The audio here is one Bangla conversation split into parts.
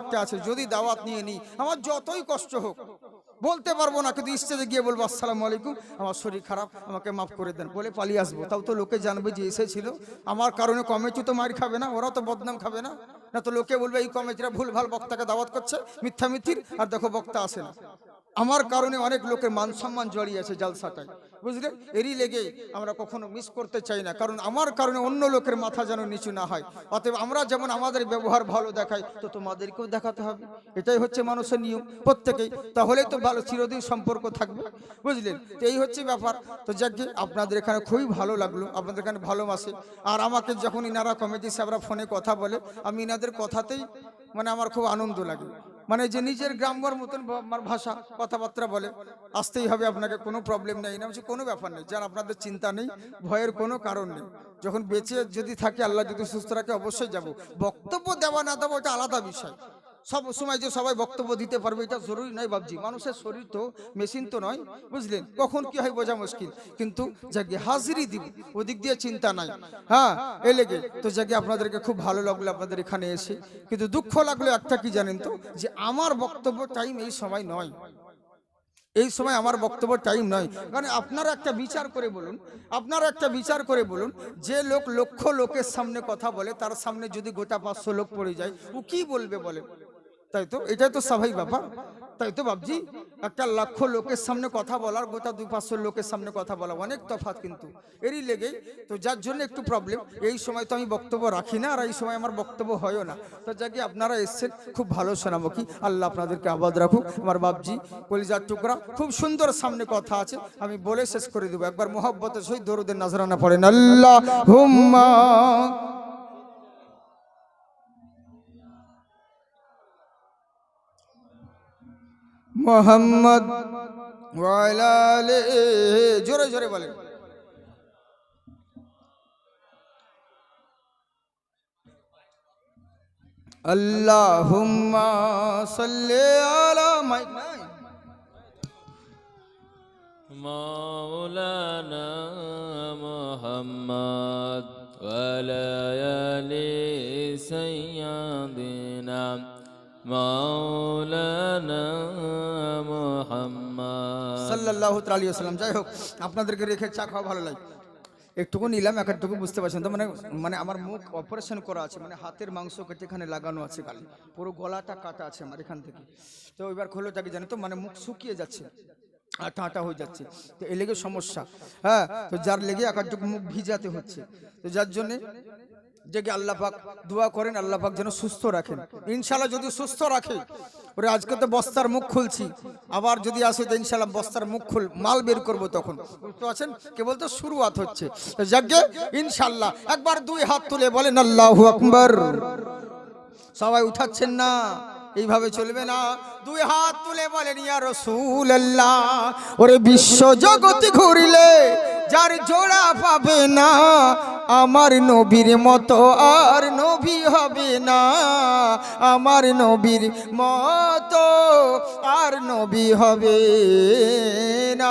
একটা আছে, যদি দাওয়াত নিয়ে নিই, আমার যতই কষ্ট হোক, বলতে পারব না, কিন্তু স্টেজে গিয়ে বলব, আসসালামু আলাইকুম, আমার শরীর খারাপ, আমাকে মাফ করে দেন। বলে পালিয়ে আসব। তাও তো লোকে জানবে যে এসেছিল আমার কারণে কমিটি তো মার খাবে না, ওরা তো বদনাম খাবে না। না তো লোকে বলবে, এই কমিটিরা ভুল ভালো বক্তাকে দাওয়াত করছে, মিথ্যা মিথির, আর দেখো বক্তা আসে না। আমার কারণে অনেক লোকের মান সম্মান জড়িয়ে আছে জালসাটায়। বুঝলে? এরই লেগে আমরা কখনো মিস করতে চাই না। কারণ আমার কারণে অন্য লোকের মাথা যেন নিচু না হয়। অতএব আমরা যেমন আমাদের ব্যবহার ভালো দেখাই, তো তোমাদেরকেও দেখাতে হবে। এটাই হচ্ছে মানুষের নিয়ম প্রত্যেকেই। তাহলে তো ভালো, চিরদিন সম্পর্ক থাকবে। বুঝলেন তো এই হচ্ছে ব্যাপার। তো যাকে আপনাদের এখানে খুবই ভালো লাগল, আপনাদের এখানে ভালোবাসে। আর আমাকে যখন ইনারা কমিটি সাহেবরা ফোনে কথা বলে, আমি ইনাদের কথাতেই মানে আমার খুব আনন্দ লাগে। মানে যে নিজের গ্রাম্যর মতন আমার ভাষা, কথাবার্তা বলে, আসতেই হবে, আপনাকে কোনো প্রবলেম নেই। না কোনো ব্যাপার নেই, যার আপনাদের চিন্তা নেই, ভয়ের কোনো কারণ নেই। যখন বেঁচে যদি থাকে, আল্লাহ যদি সুস্থ রাখে, অবশ্যই যাব। বক্তব্য দেওয়া না দেওয়া, ওটা আলাদা বিষয়। সব সময় যে সবাই বক্তব্য দিতে পারবে, এটা জরুরি নয় বাবজি মানুষের শরীর তো মেশিন তো নয়, বুঝলেন? কখন কি হয় বোঝা মুশকিল। কিন্তু যাকে হাজিরি দিব, ওদিক দিয়ে চিন্তা নাই। হ্যাঁ এ লেগে। তো যাকে আপনাদেরকে খুব ভালো লাগল আপনাদের এখানে এসে। কিন্তু দুঃখ লাগল একটা কি জানেন তো? যে আমার বক্তব্য টাইম এই সময় নয়। এই সময় আমার বক্তব্য টাইম নয়। কারণ আপনারা একটা বিচার করে বলুন, আপনারা একটা বিচার করে বলুন, যে লোক লক্ষ লোকের সামনে কথা বলে, তার সামনে যদি গোটা পাঁচশো লোক পড়ে যায়, ও কি বলবে বলে তাই তো? এটাই তো স্বাভাবিক ব্যাপার। তাই তো বাবজি একটা লক্ষ লোকের সামনে কথা বলার গোটা দুই পাঁচশো লোকের সামনে কথা বলা, অনেক তফাৎ কিন্তু। এরই লেগে তো যার জন্য একটু প্রবলেম এই সময় তো আমি বক্তব্য রাখি না, আর এই সময় আমার বক্তব্য হয়ও না। তো যাকে আপনারা এসছেন, খুব ভালো শোনামুখী আল্লাহ আপনাদেরকে আবাদ রাখুক। আমার বাবজি কলিজার টুকরা, খুব সুন্দর সামনে কথা আছে, আমি বলে শেষ করে দেবো। একবার মোহব্বতের সহিত দরুদের নাজরানা পড়েন। আল্লাহ হুম্মা محمد وعلى آله. جوري جوري بولين اللهم صل على مولانا محمد وعلى آله سيدنا محمد সাল্লাল্লাহু আপনাদেরকে রেখে চা খাওয়া ভালো লাগে। একটুকু নিলাম একটুকু বুঝতে পারছেন তো? মানে মানে আমার অপারেশন করা আছে মানে হাতের মাংস কেটে এখানে লাগানো আছে পুরো গলাটা কাটা আছে আমার এখান থেকে। তো এবার খোলো তাকে জানে তো? মানে মুখ শুকিয়ে যাচ্ছে। আটা হয়ে যাচ্ছে। তো এ লেগে সমস্যা। হ্যাঁ তো যার লেগে এক একটুকু মুখ ভিজাতে হচ্ছে। তো যার জন্যে জেগে আল্লাহ পাক দোয়া করেন, আল্লাহ পাক যেন সুস্থ রাখেন। ইনশাল্লাহ যদি সুস্থ রাখে, ওরে আজকে তো বস্তার মুখ খুলছি। আবার যদি আসে তো ইনশাল্লাহ বস্তার মুখ খুল, মাল বের করব তখন। বুঝতে পারছেন? কেবল তো শুরুয়াত হচ্ছে। যাকে ইনশাল্লাহ একবার দুই হাত তুলে বলেন, আল্লাহু আকবার। সবাই উঠাচ্ছেন না। এইভাবে চলবে না। দুই হাত তুলে বলেন, ইয়া রাসূলুল্লাহ, ওরে বিশ্ব জগতি ঘুরিলে যার জোড়া পাবে না, আমার নবীর মতো আর নবী হবে না, আমার নবীর মতো আর নবী হবে না।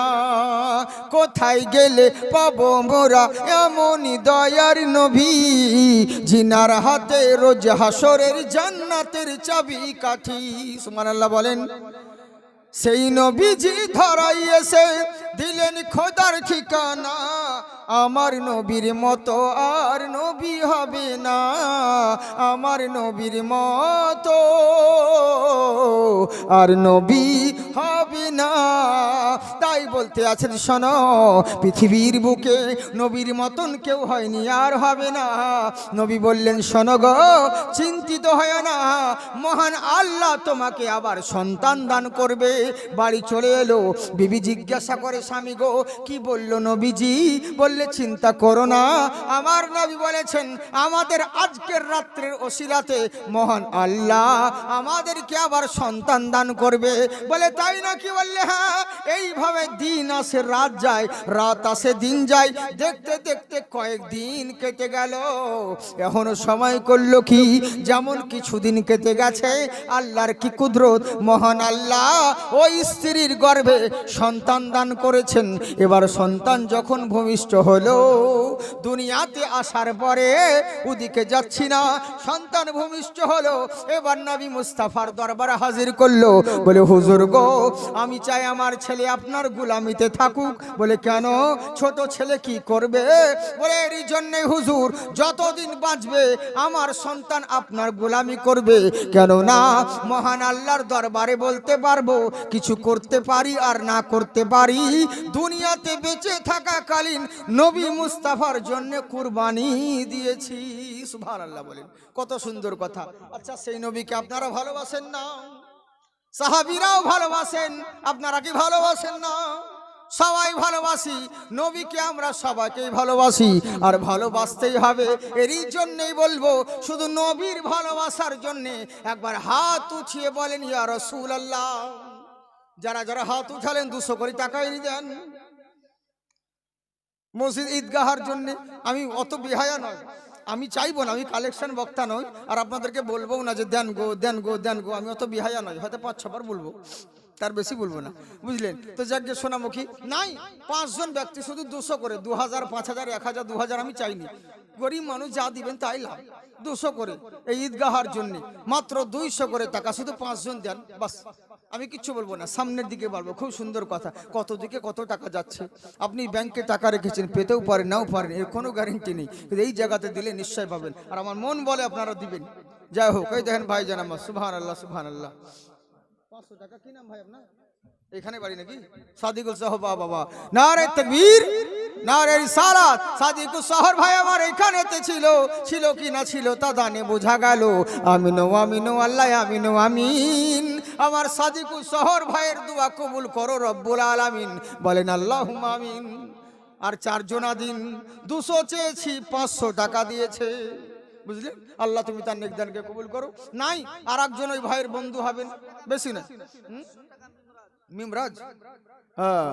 কোথায় গেলে পাবো মোরা? এমনই দয়ার নবী, জিনার হাতে রোজ হাসরের জান্নাতের চাবি কাঠি। সুমান আল্লাহ বলেন, সেই নবীজি ধরাই এসে দিলেন খোদার ঠিকানা। আমার নবীর মতো আর নবী হবে না, আমার নবীর মতো আর নবী হবে না। তাই বলতে আছেন, শোনো, পৃথিবীর বুকে নবীর মতন কেউ হয়নি, আর হবে না। নবী বললেন, শোনো গো, চিন্তিত হয় না। মহান আল্লাহ তোমাকে আবার সন্তান দান করবে। বাড়ি চলে এলো। বিবি জিজ্ঞাসা করে, স্বামী গো, কি বলল নবীজি? বললে, চিন্তা করো না। আমার নবী বলেছেন, আমাদের আজকের রাত্রের ওসিলাতে মহান আল্লাহ আমাদেরকে আবার সন্তান দান করবে। বলে, তাই নাকি? বললে হ্যাঁ এইভাবে দিন আসে রাত যায়, রাত আসে দিন যায়। দেখতে দেখতে কয়েকদিন কেটে গেল। এখনও সময় করল কি? যেমন কিছুদিন কেটে গেছে, আল্লাহর কি কুদরত? মহান আল্লাহ, ওই স্ত্রীর গর্ভে সন্তান দান করেছেন। এবার সন্তান যখন ভূমিষ্ঠ হলো, দুনিয়াতে আসার পরে ওদিকে যাচ্ছি না। সন্তান ভূমিষ্ঠ হলো, এবার নবী মুস্তাফার দরবারে হাজির করল। বলে, হুজুর গো, আমি চাই আমার ছেলে আপনার গুলামিতে থাকুক। বলে, কেন? ছোট ছেলে কি করবে? বলে, এরই জন্যে হুজুর, যতদিন বাঁচবে, আমার সন্তান আপনার গোলামি করবে। কেন না মহান আল্লাহর দরবারে বলতে পারব, কিছু করতে পারি আর না করতে পারি। দুনিয়াতে বেঁচে থাকাকালীন নবী মুস্তাফার জন্য কুরবানি দিয়েছি। সুবহানাল্লাহ বলেন। কত সুন্দর কথা। আচ্ছা সেই নবীকে আপনারা ভালোবাসেন না? সাহাবিরাও ভালোবাসেন। আপনারা কি ভালোবাসেন না? সবাই ভালোবাসি। নবীকে আমরা সবাইকেই ভালোবাসি। আর ভালোবাসতেই হবে। এরই জন্যই বলব, শুধু নবীর ভালোবাসার জন্যে একবার হাত উঠিয়ে বলেন, ইয়া রসুল আল্লাহ যারা যারা হাত উঠালেন, দুশো করে টাকাই দেন। মসজিদ ঈদগাহার জন্য। আমি অত বিহায়া নয়। আমি চাইব না, আমি কালেকশন বক্তা নই, আর আপনাদেরকে বলব না যে দেন গো দেন গো দেন গো, আমি অত বিহায়া নয় হয়তো পাঁচ ছবার বলব, তার বেশি বলব না, বুঝলেন? তো যাক গে সোনামুখী, নাই, পাঁচজন ব্যক্তি শুধু দুশো করে দু হাজার পাঁচ হাজার এক হাজার দু হাজার আমি চাইনি, গরিব মানুষ যা দিবেন তাই লাভ, দুশো করে, এই ঈদগাহার জন্য, মাত্র দুইশো করে টাকা, শুধু পাঁচজন দেন, বাস। আমি কিচ্ছু বলব না, সামনের দিকে বলব খুব সুন্দর কথা। কত দিকে কত টাকা যাচ্ছে? আপনি ব্যাংকে টাকা রেখেছেন, পেতেও পারেন, নাও পারেন, এর কোনো গ্যারেন্টি নেই। কিন্তু এই জায়গাতে দিলে নিশ্চয় পাবেন। আর আমার মন বলে আপনারা দিবেন। যাই হোক ওই দেখেন ভাই জান আমার সুভান আল্লাহ সুভান আল্লাহ পাঁচশো টাকা, কি নাম ভাই আপনার? এখানে বাড়ি নাকি? সাদিকুল সাহ বাবা নারে তকবীর সাদিকুল ভাই আমার এখানেতে ছিল। ছিল কি না ছিল তা দানে বোঝা গেল। আমিনো আমিনো, আল্লাহ, আমিনো, আমিন। আমার সাদিকুল শহর ভাইয়ের দোয়া কবুল করো রব্বুল আলামিন। বলেন আল্লাহ আমিন। আর চারজনা দিন দুশো চেয়েছি, পাঁচশো টাকা দিয়েছে। বুঝলে? আল্লাহ, তুমি তার নেকদানকে কবুল করো। নাই আর একজন ওই ভাইয়ের বন্ধু হবেন। বেশি না? মিমরাজ। হ্যাঁ।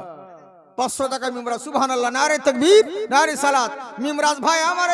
পাঁচশো টাকা মিমরাজ। সুবহান আল্লাহ নারে তকবীর নারে সালাত। মিমরাজ ভাই আমার